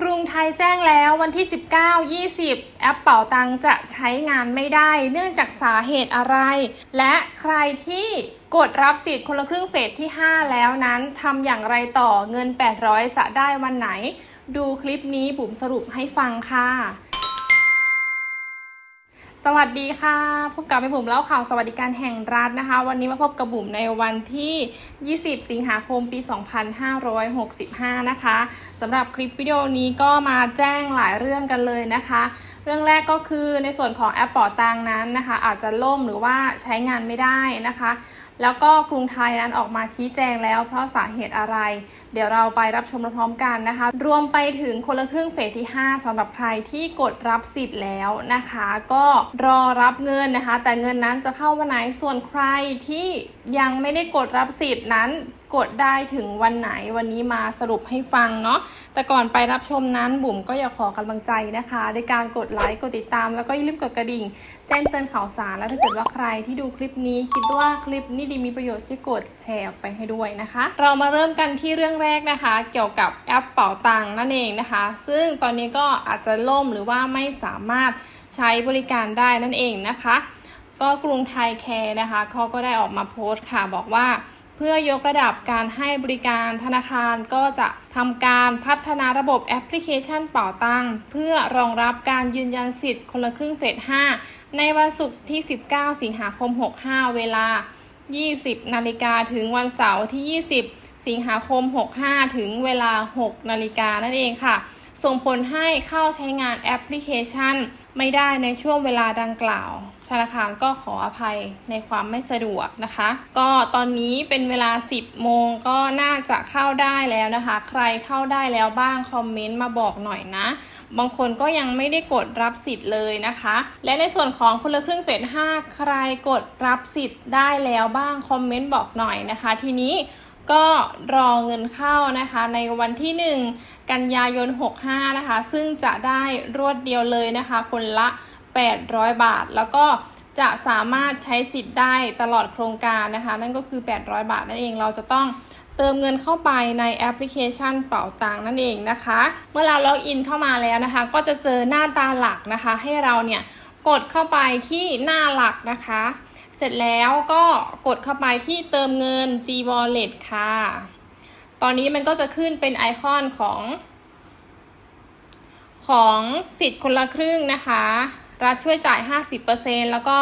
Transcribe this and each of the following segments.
กรุงไทยแจ้งแล้ววันที่ 19 20 แอปเป่าตังจะใช้งานไม่ได้ เนื่องจากสาเหตุอะไร และใครที่กดรับสิทธิ์คนละครึ่งเฟสที่ 5 แล้วนั้นทำอย่างไรต่อเงิน 800 จะได้วันไหน ดูคลิปนี้บุ๋มสรุปให้ฟังค่ะ สวัสดีค่ะ พบกับแม่บุ๋มเล่าข่าวสวัสดิการแห่งรัฐนะคะ วันนี้มาพบกับบุ๋มในวันที่ 20 สิงหาคมปี 2565 นะคะสำหรับคลิปวิดีโอนี้ก็มาแจ้งหลายเรื่องกันเลยนะคะ เรื่องแรกก็คือในส่วนของแอปเป่อตังนั้นนะคะ อาจจะล่มหรือว่าใช้งานไม่ได้นะคะ แล้วก็กรุงไทยนั้นออกมาชี้แจงแล้วเพราะสาเหตุอะไร เดี๋ยวเราไปรับชมพร้อมกันนะคะ รวมไปถึงคนละครึ่งเฟสที่ 5สำหรับใครที่กดรับสิทธิ์แล้วนะคะ ก็รอรับเงินนะคะ แต่เงินนั้นจะเข้าวันไหนส่วนใครที่ยังไม่ได้กดรับสิทธิ์นั้น กดได้ถึงวันไหนวันนี้มาสรุปให้ฟังเนาะแต่ก่อนไปรับชมนั้นบุ๋มก็อยากขอกำลังใจนะคะด้วยการกดไลค์กดติดตามแล้วก็อย่าลืมกดกระดิ่ง แจ้งเตือนข่าวสารและถ้าเกิดว่าใครที่ดูคลิปนี้คิดว่าคลิปนี้ดีมีประโยชน์ที่กดแชร์ออกไปให้ด้วยนะคะ เรามาเริ่มกันที่เรื่องแรกนะคะ เกี่ยวกับแอปเป๋าตังนั่นเองนะคะ ซึ่งตอนนี้ก็อาจจะล่มหรือว่าไม่สามารถใช้บริการได้นั่นเองนะคะ ก็กรุงไทยแคร์นะคะเขาก็ได้ออกมาโพสต์ค่ะบอกว่า เพื่อยกระดับการให้บริการธนาคารก็จะทำการพัฒนาระบบแอปพลิเคชันเป่าตังเพื่อรองรับการยืนยันสิทธิ์คนละครึ่งเฟส 5 ในวันศุกร์ที่ 19 สิงหาคม 65 เวลา 20 นาฬิกาถึงวันเสาร์ที่ 20 สิงหาคม 65 ถึงเวลา 6 นาฬิกานั่นเองค่ะ ส่งผลให้เข้าใช้งานแอปพลิเคชัน ไม่ได้ในช่วงเวลาดังกล่าว ธนาคารก็ขออภัยในความไม่สะดวกนะคะ ก็ตอนนี้เป็นเวลา 10 โมงก็น่าจะเข้าได้แล้วนะคะ ใครเข้าได้แล้วบ้างคอมเมนต์มาบอกหน่อยนะ บางคนก็ยังไม่ได้กดรับสิทธิ์เลยนะคะ และในส่วนของคนละครึ่งเฟส 5 ใครกดรับสิทธิ์ได้แล้วบ้างคอมเมนต์บอกหน่อยนะคะ ทีนี้ก็รอเงินเข้านะคะในวันที่ 1 กันยายน 65 นะคะ ซึ่งจะได้รวดเดียวเลยนะคะ คนละ 800 บาท แล้วก็จะสามารถใช้สิทธิ์ได้ตลอดโครงการนะคะ นั่นก็คือ 800 บาทนั่นเองเราจะต้องเติมเงินเข้าไปในแอปพลิเคชันเป๋าตังนั่นเองนะคะ เมื่อเราล็อกอินเข้ามาแล้วนะคะ ก็จะเจอหน้าตาหลักนะคะ ให้เราเนี่ยกดเข้าไปที่หน้าหลักนะคะ เสร็จแล้วก็กดเข้าไปที่เติมเงิน G Wallet ค่ะ ตอนนี้มันก็จะขึ้นเป็นไอคอนของ ของสิทธิ์คนละครึ่งนะคะ รัฐช่วยจ่าย 50%แล้วก็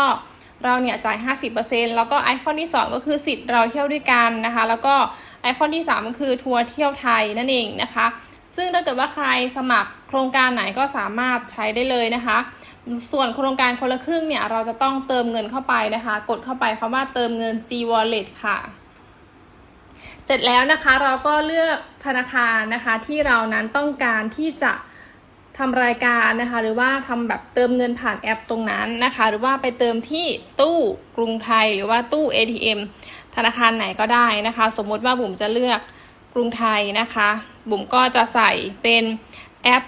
เราเนี่ยจ่าย 50%แล้วก็ไอคอนที่ 2 ก็คือสิทธิ์เราเที่ยวด้วยกันนะคะ แล้วก็ไอคอนที่ 3 ก็คือทัวร์เที่ยวไทยนั่นเองนะคะ ซึ่งถ้าเกิดว่าใครสมัครโครงการไหนก็สามารถใช้ได้เลยนะคะ ส่วนโครงการคนละครึ่งเนี่ยเราจะต้องเติมเงินเข้าไปนะคะ กดเข้าไปคำว่าเติมเงิน G Wallet ค่ะ เสร็จแล้วนะคะเราก็เลือกธนาคารนะคะที่เรานั้นต้องการที่จะ ทำรายการนะคะ หรือว่าทำแบบเติมเงินผ่านแอปตรงนั้นนะคะ หรือว่าไปเติมที่ตู้กรุงไทยหรือว่าตู้ ATM ธนาคารไหนก็ได้นะคะ สมมติว่าบุ๋มจะเลือกกรุงไทยนะคะ บุ๋มก็จะใส่เป็นแอป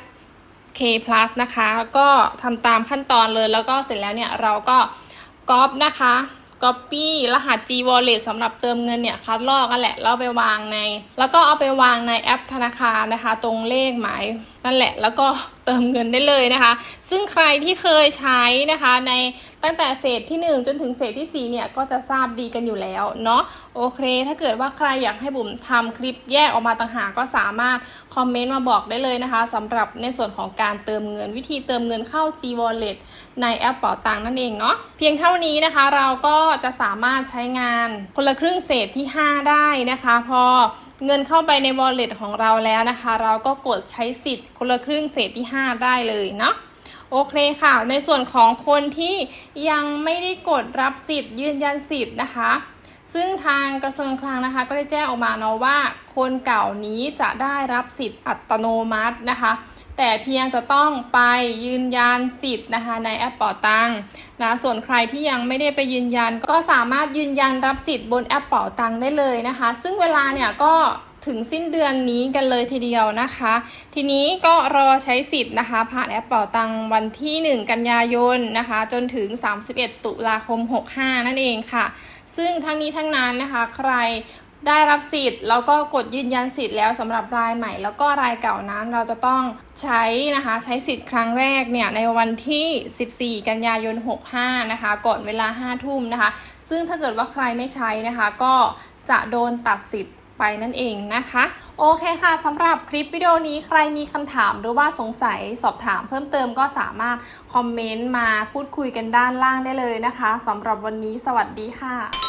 K plus นะคะก็ทำตามขั้นตอนเลยแล้วก็เสร็จแล้วเนี่ยเราก็ก๊อปนะคะ Copy รหัส G Wallet สำหรับเติมเงินเนี่ยคัดลอกกันแหละแล้วไปวางใน แล้วก็เอาไปวางในแอปธนาคารนะคะ ตรงเลขหมาย นั่นแหละแล้วก็เติมเงินได้เลยนะคะ ซึ่งใครที่เคยใช้นะคะในตั้งแต่เฟสที่ 1 จนถึงเฟสที่ 4 เนี่ย ก็จะทราบดีกันอยู่แล้วเนาะโอเค ถ้าเกิดว่าใครอยากให้บุ๋มทำคลิปแยกออกมาต่างหากก็สามารถคอมเมนต์มาบอกได้เลยนะคะสำหรับในส่วนของการเติมเงินวิธีเติมเงินเข้า G Wallet ในแอปเป๋าตังนั่นเองเนาะเพียงเท่านี้นะคะ เราก็จะสามารถใช้งานคนละครึ่งเฟสที่ 5 ได้นะคะ พอ เงินเข้าไปใน wallet ของเราแล้วนะคะ เราก็กดใช้สิทธิ์คนละครึ่งเฟสที่ 5 ได้เลยเนาะโอเคค่ะ ในส่วนของคนที่ยังไม่ได้กดรับสิทธิ์ยืนยันสิทธิ์นะคะ ซึ่งทางกระทรวงคลังนะคะ ก็ได้แจ้งออกมาเนาะว่า คนเก่านี้จะได้รับสิทธิ์อัตโนมัตินะคะ แต่เพียงจะต้องไปยืนยันสิทธิ์นะคะในแอปเป่าตังนะส่วนใครที่ยังไม่ได้ไปยืนยัน ก็สามารถยืนยันรับสิทธิ์บนแอปเป่าตังได้เลยนะคะ ซึ่งเวลาเนี่ยก็ถึงสิ้นเดือนนี้กันเลยทีเดียวนะคะ ทีนี้ก็รอใช้สิทธิ์นะคะ ผ่านแอปเป่าตังวันที่ 1 กันยายนนะคะ จนถึง 31 ตุลาคม 65 นั่นเองค่ะ ซึ่งทั้งนี้ทั้งนั้นนะคะ ใคร ได้รับสิทธิ์แล้วก็กดยืนยันสิทธิ์แล้วสำหรับรายใหม่ แล้วก็รายเก่านั้นเราจะต้องใช้นะคะใช้สิทธิ์ครั้งแรกเนี่ยในวันที่ 14 กันยายน 65 นะคะ ก่อนเวลา 5 ทุ่มนะคะ ซึ่งถ้าเกิดว่าใครไม่ใช้นะคะ ก็จะโดนตัดสิทธิ์ไปนั่นเองนะคะ โอเคค่ะสำหรับคลิปวิดีโอนี้ใครมีคำถามหรือว่าสงสัยสอบถามเพิ่มเติมก็สามารถคอมเมนต์มาพูดคุยกันด้านล่างได้เลยนะคะสำหรับวันนี้สวัสดีค่ะ